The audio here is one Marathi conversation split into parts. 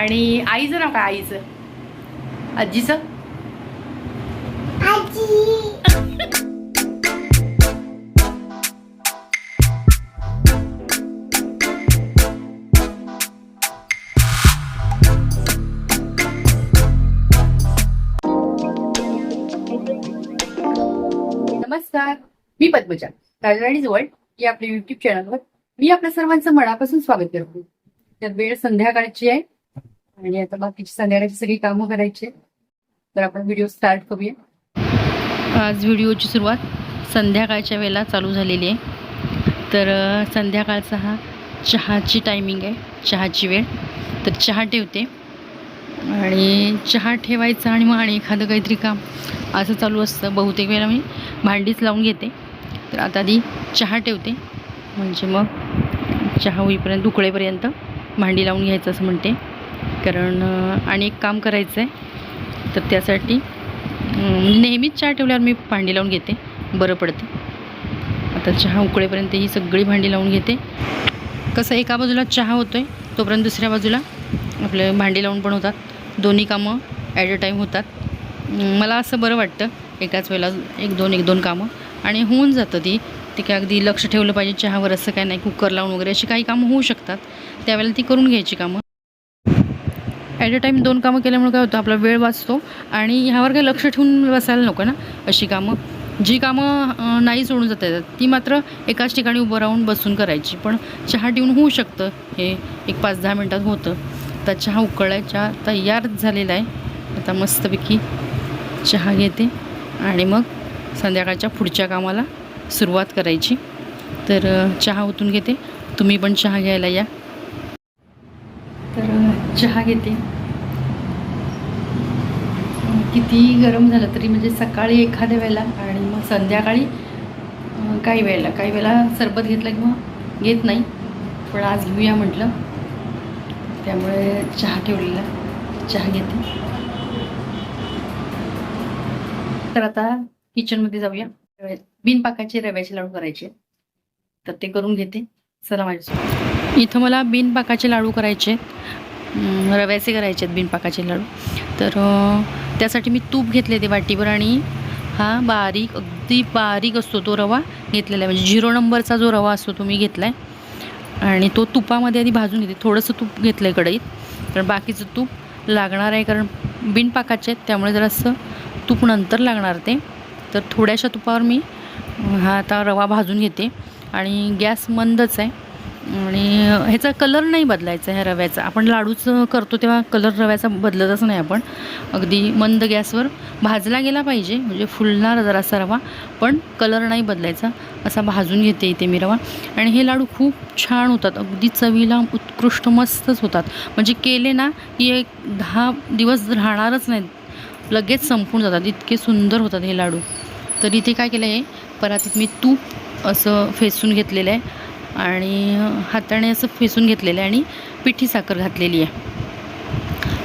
आणि आईचं नाव काय आईचं? आजीचं? नमस्कार मी पद्मजा. राजराणी जवळ या आपल्या युट्यूब चॅनलवर मी आपल्या सर्वांचं मनापासून स्वागत करते. त्यात वेळ संध्याकाळची आहे. आणि आता बाकीची संध्याकाळची सगळी कामं करायची तर आपण व्हिडिओ स्टार्ट करूया. आज व्हिडिओची सुरुवात संध्याकाळच्या वेळेला चालू झालेली आहे. तर संध्याकाळचा हा चहाची टायमिंग आहे चहाची वेळ. तर चहा ठेवते. आणि चहा ठेवायचा आणि मग आणि एखादं काहीतरी काम असं चालू असतं. बहुतेक वेळेला मी भांडीच लावून घेते. तर आता आधी चहा ठेवते. म्हणजे मग चहा होईपर्यंत उकळेपर्यंत भांडी लावून घ्यायचं असं म्हणते. कारण आणि एक काम करायचं आहे तर त्यासाठी नेहमीच चहा ठेवल्यावर मी भांडी लावून घेते. बरं पडते. आता चहा उकळेपर्यंत ही सगळी भांडी लावून घेते. कसं एका बाजूला चहा होतो आहे तोपर्यंत दुसऱ्या बाजूला आपले भांडी लावून पण होतात. दोन्ही कामं ॲट अ टाईम होतात. मला असं बरं वाटतं एकाच वेळेला एक दोन एक दोन कामं. आणि होऊन जातं ती. ते काय अगदी लक्ष ठेवलं पाहिजे चहावर असं काय नाही कुकर लावून वगैरे अशी काही कामं होऊ शकतात. त्यावेळेला ती करून घ्यायची कामं. ॲट अ टाईम दोन कामं केल्यामुळे काय होतं आपला वेळ वाचतो आणि ह्यावर काही लक्ष ठेवून बसायला नको ना अशी कामं. जी कामं नाही सोडून जाता येतात ती मात्र एकाच ठिकाणी उभं राहून बसून करायची. पण चहा देऊन होऊ शकतं हे एक पाच दहा मिनटात होतं. तर चहा उकळायच्या तयार झालेला आहे. आता मस्तपैकी चहा घेते आणि मग संध्याकाळच्या पुढच्या कामाला सुरुवात करायची. तर चहा ओतून घेते. तुम्ही पण चहा घ्यायला या. तर चहा घेते. कितीही गरम झालं तरी म्हणजे सकाळी एखाद्या वेळेला आणि मग संध्याकाळी काही वेळेला. काही वेळेला सरबत घेतलं किंवा घेत नाही. पण आज घेऊया म्हटलं. त्यामुळे चहा ठेवलेला. चहा घेते. तर आता किचनमध्ये जाऊया. बिनपाकाचे रव्याचे लाडू करायचे आहेत. तर ते करून घेते. चला माझ्यासोबत. इथं मला बिनपाकाचे लाडू करायचे आहेत. रव्याचे करायचे आहेत बिनपाकाचे लाडू. तर त्यासाठी मी तूप घेतले ते वाटीवर आणि हा बारीक अगदी बारीक असतो तो रवा घेतलेला आहे. म्हणजे झिरो नंबरचा जो रवा असतो तो मी घेतला आहे आणि तो तुपामध्ये आधी भाजून घेते. थोडंसं तूप घेतलं आहे कढईत. कारण बाकीचं तूप लागणार आहे कारण बिनपाकाचे आहेत. त्यामुळे जरासं तूप नंतर लागणार ते. तर थोड्याशा तुपावर मी हा आता रवा भाजून घेते. आणि गॅस मंदच आहे. आणि ह्याचा कलर नाही बदलायचा ह्या रव्याचा. आपण लाडूच करतो तेव्हा कलर रव्याचा बदलतच नाही आपण. अगदी मंद गॅसवर भाजला गेला पाहिजे म्हणजे फुलणार जरासा रवा पण कलर नाही बदलायचा. असा भाजून घेते इथे मी रवा. आणि हे लाडू खूप छान होतात. अगदी चवीला उत्कृष्ट मस्तच होतात. म्हणजे केले ना की एक दहा दिवस राहणारच नाहीत. लगेच संपून जातात. इतके सुंदर होतात हे लाडू. तर इथे काय केलं आहे परातीत मी तूप असं फेसून घेतलेलं आहे. आणि हाताने असं फेसून घेतलेलं आहे आणि पिठी साखर घातलेली आहे.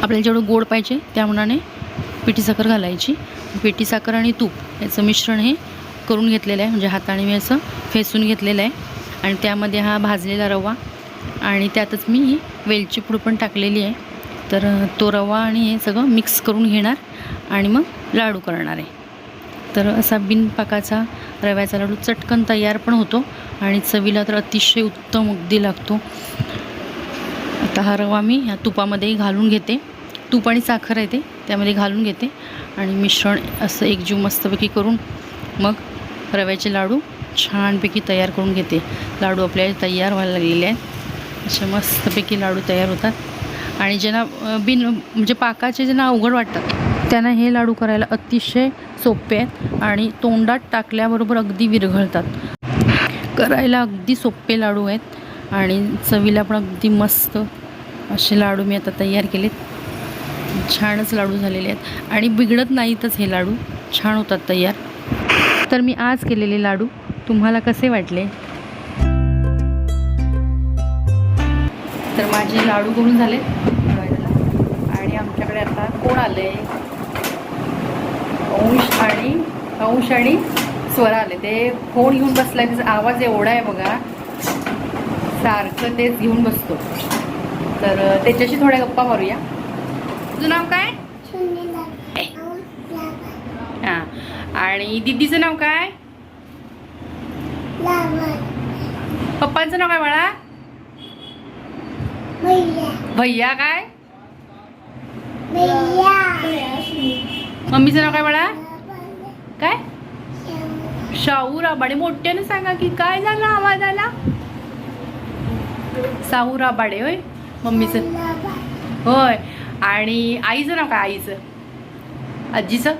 आपल्याला जेवढं गोड पाहिजे त्या मनाने पिठी साखर घालायची. पिठी साखर आणि तूप याचं मिश्रण हे करून घेतलेलं आहे. म्हणजे हाताने मी असं फेसून घेतलेलं आहे. आणि त्यामध्ये हा भाजलेला रवा आणि त्यातच मी ही वेलची पूड पण टाकलेली आहे. तर तो रवा आणि हे सगळं मिक्स करून घेणार आणि मग लाडू करणार आहे. तर असा बिनपाकाचा रव्याचा लाडू चटकन तयार पण होतो. आणि चवीला तर अतिशय उत्तम अगदी लागतो. आता हा रवा मी ह्या तुपामध्ये घालून घेते. तूप आणि साखर येते त्यामध्ये घालून घेते. आणि मिश्रण असं एकजीव मस्तपैकी करून मग रव्याचे लाडू छानपैकी तयार करून घेते. लाडू आपल्या तयार व्हायला लागलेले आहेत. असे मस्तपैकी लाडू तयार होतात. आणि ज्यांना बिन म्हणजे पाकाचे ज्यांना अवघड वाटतात त्यांना हे लाडू करायला अतिशय सोपे आहेत. आणि तोंडात टाकल्याबरोबर अगदी विरघळतात. करायला अगदी सोपे लाडू आहेत. आणि चवीला पण अगदी मस्त असे लाडू मी आता तयार केलेत. छानच लाडू झालेले आहेत. आणि बिघडत नाहीतच हे लाडू. छान होतात तयार. तर मी आज केलेले लाडू. तुम्हाला कसे वाटले? तर माझे लाडू करून झाले. आणि आमच्याकडे आता कोण आले अंश आणि अंश आणि स्वरा आले. ते फोन घेऊन बसलाय त्याचा आवाज एवढा आहे बघा. सारखं तेच घेऊन बसतो. तर त्याच्याशी थोड्या गप्पा मारूया. तुझं नाव काय? हां. आणि दिदीचं नाव काय? पप्पांचं नाव काय बाळा? भैया. काय? मम्मीचं नाव काय बाळा? काय? शाहू राबाडे मोठ्याने सांगा की काय झालं आवाज आला साहू राबाडे होय? मम्मीचं. होय. आणि आईचं नाव काय आईचं? आजीचं?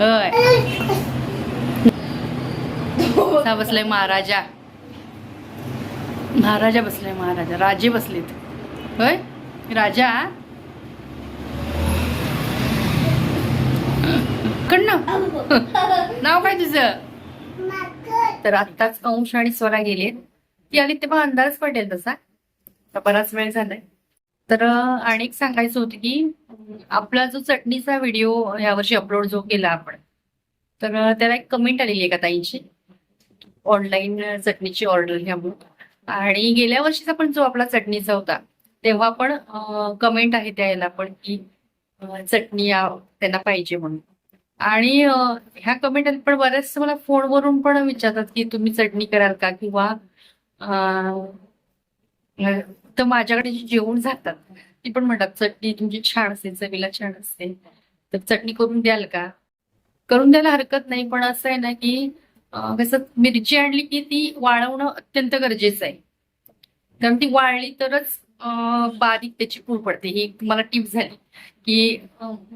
होय. बसलाय महाराजा. महाराजा बसलाय महाराजा. राजे बसलेत. होय? राजा. ना? नाव काय तुझं? तर आत्ताच अंश आणि स्वरा गेले. ती आली तेव्हा अंदाज पडेल तसा. बराच वेळ झालाय. तर आणि एक सांगायचं होतं की आपला जो चटणीचा व्हिडिओ यावर्षी अपलोड जो केला आपण तर त्याला एक कमेंट आलेली आहे का ताईंची? ऑनलाईन चटणीची ऑर्डर घ्या म्हणून आणि गेल्या वर्षीचा पण जो आपला चटणीचा होता तेव्हा पण कमेंट आहे त्या याला पण की चटणी त्यांना पाहिजे म्हणून. आणि ह्या कमेंट पण बऱ्याच मला फोनवरून पण विचारतात की तुम्ही चटणी कराल का? किंवा तर माझ्याकडे जे जेवण जातात ती पण म्हणतात चटणी तुमची छान असते चवीला छान असते. तर चटणी करून द्याल का? करून द्यायला हरकत नाही पण असं आहे ना की कसं मिरची आणली की ती वाळवणं अत्यंत गरजेचं आहे. कारण ती वाळली तरच बारीक त्याची पूर पडते. ही एक तुम्हाला टिप झाली की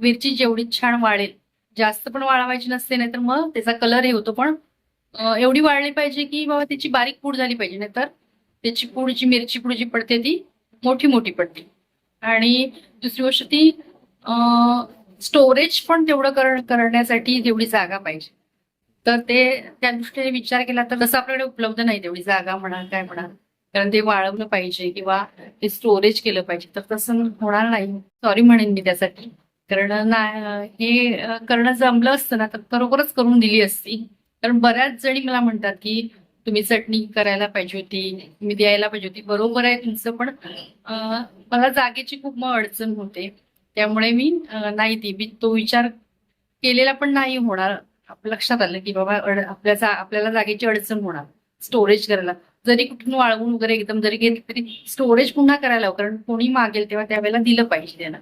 मिरची जेवढी छान वाळेल जास्त पण वाळवायची नसते नाही तर मग त्याचा कलर हे होतो. पण एवढी वाळली पाहिजे की बाबा त्याची बारीक पूड झाली पाहिजे नाहीतर त्याची पूड जी मिरची पूड जी पडते ती मोठी मोठी पडते. आणि दुसरी गोष्ट ती स्टोरेज पण तेवढं करण्यासाठी तेवढी जागा पाहिजे. तर ते त्या दृष्टीने विचार केला तर तसं आपल्याकडे उपलब्ध नाही तेवढी जागा म्हणा काय म्हणा. कारण ते वाळवलं पाहिजे किंवा ते स्टोरेज केलं पाहिजे तर तसं होणार नाही. सॉरी म्हणेन मी त्यासाठी. कारण हे करणं जमलं असतं ना तर खरोखरच करून दिली असती. कारण बऱ्याच जणी मला म्हणतात की तुम्ही चटणी करायला पाहिजे होती तुम्ही द्यायला पाहिजे होती. बरोबर आहे तुमचं पण मला जागेची खूप मग अडचण होते. त्यामुळे मी नाही ती. मी तो विचार केलेला पण नाही होणार. लक्षात आलं की बाबा आपल्या आपल्याला जागेची अडचण होणार. स्टोरेज करायला. जरी कुठून वाळवून वगैरे एकदम जरी घेतली तरी स्टोरेज पुन्हा करायला हवं. कारण कोणी मागेल तेव्हा त्यावेळेला दिलं पाहिजे त्यांना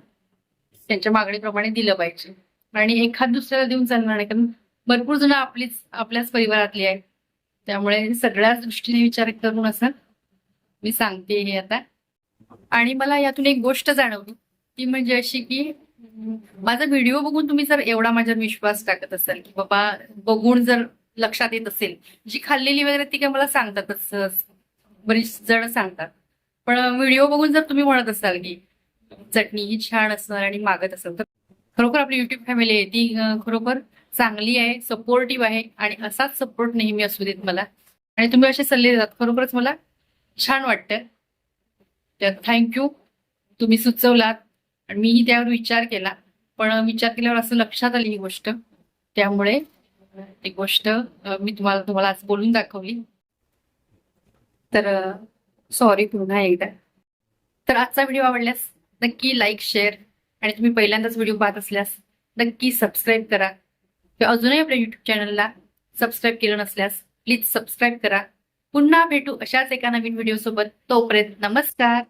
त्यांच्या मागणीप्रमाणे दिलं पाहिजे. आणि एखाद दुसऱ्याला देऊन चालणार नाही कारण भरपूर जण आपलीच आपल्याच परिवारातली आहे त्यामुळे सगळ्याच दृष्टीने विचार करून असं मी सांगते हे आता. आणि मला यातून एक गोष्ट जाणवली ती म्हणजे अशी की माझा व्हिडिओ बघून तुम्ही जर एवढा माझ्यावर विश्वास टाकत असाल की बाबा बघून जर लक्षात येत असेल जी खाल्लेली वगैरे ती काय मला सांगतातच बरीच जण सांगतात. पण व्हिडिओ बघून जर तुम्ही म्हणत असाल की चटणी ही छान असणार आणि मागत असेल. तर खरोखर आपली युट्यूब फॅमिली आहे ती खरोखर चांगली आहे सपोर्टिव्ह आहे आणि असाच सपोर्ट नेहमी असू देत मला. आणि तुम्ही असे सल्ले देतात. खरोखरच मला छान वाटतं तर थँक्यू तुम्ही सुचवलात आणि मीही त्यावर विचार केला. पण विचार केल्यावर असं लक्षात आली ही गोष्ट. त्यामुळे ती गोष्ट मी तुम्हाला तुम्हाला आज बोलून दाखवली. तर सॉरी पुन्हा एकदा. तर आजचा व्हिडिओ आवडल्यास नक्की लाईक शेअर आणि तुम्ही पहिल्यांदाच व्हिडिओ पाहत असल्यास नक्की सबस्क्राईब करा. किंवा अजूनही आपल्या यूट्यूब चॅनलला सबस्क्राईब केलं नसल्यास प्लीज सबस्क्राईब करा. पुन्हा भेटू अशाच एका नवीन व्हिडिओसोबत तोपर्यंत नमस्कार.